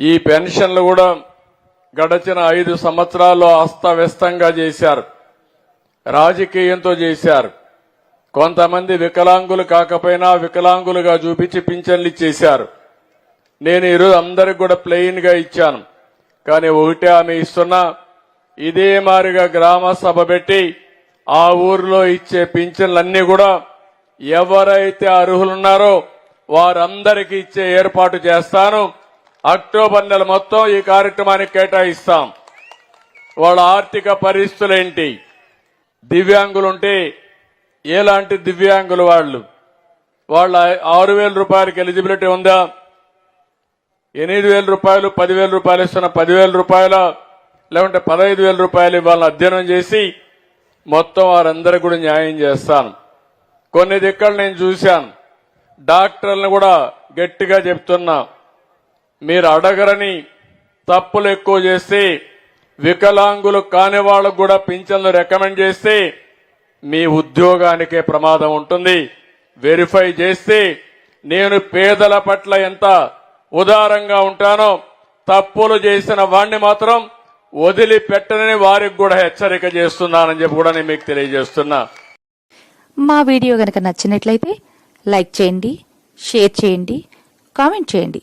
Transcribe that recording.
ఈ పెన్షన్లు కూడా గడచిన ఐదు సంవత్సరాల్లో అస్తవ్యస్తంగా చేశారు. రాజకీయంతో చేశారు. కొంతమంది వికలాంగులు కాకపోయినా వికలాంగులుగా చూపించి పింఛన్లు ఇచ్చేశారు. నేను ఈరోజు అందరికి కూడా ప్లెయిన్గా ఇచ్చాను. కానీ ఒకటే ఆమె ఇస్తున్నా ఇదే మారిగా గ్రామ సభ పెట్టి ఆ ఊర్లో ఇచ్చే పింఛన్లన్నీ కూడా ఎవరైతే అర్హులున్నారో వారందరికీ ఇచ్చే ఏర్పాటు చేస్తాను. అక్టోబర్ నెల మొత్తం ఈ కార్యక్రమానికి కేటాయిస్తాం. వాళ్ళ ఆర్థిక పరిస్థితులు ఏంటి దివ్యాంగులుంటే ఎలాంటి దివ్యాంగులు వాళ్ళు? వాళ్ళ ఆరు వేల రూపాయలకి ఎలిజిబిలిటీ ఉందా? ఎనిమిది వేల రూపాయలు పదివేల రూపాయలు ఇస్తున్న పదివేల రూపాయల లేకుంటే పదహైదు వేల రూపాయలు ఇవ్వాలని అధ్యయనం చేసి మొత్తం వారందరికీ కూడా న్యాయం చేస్తాను. కొన్ని దిక్కలు నేను చూశాను. డాక్టర్లను కూడా గట్టిగా చెప్తున్నా. మీరు అడగరని తప్పులు ఎక్కువ చేస్తే వికలాంగులు కాని వాళ్ళకు కూడా పింఛన్లు రికమెండ్ చేస్తే మీ ఉద్యోగానికే ప్రమాదం ఉంటుంది. వెరిఫై చేస్తే నేను పేదల పట్ల ఎంత ఉదారంగా ఉంటానో తప్పులు చేసిన వాణ్ణి మాత్రం వదిలిపెట్టనని వారికి కూడా హెచ్చరిక చేస్తున్నానని చెప్పి కూడా నేను మీకు తెలియజేస్తున్నా. మా వీడియో గనక నచ్చినట్లయితే లైక్ చేయండి షేర్ చేయండి కామెంట్ చేయండి.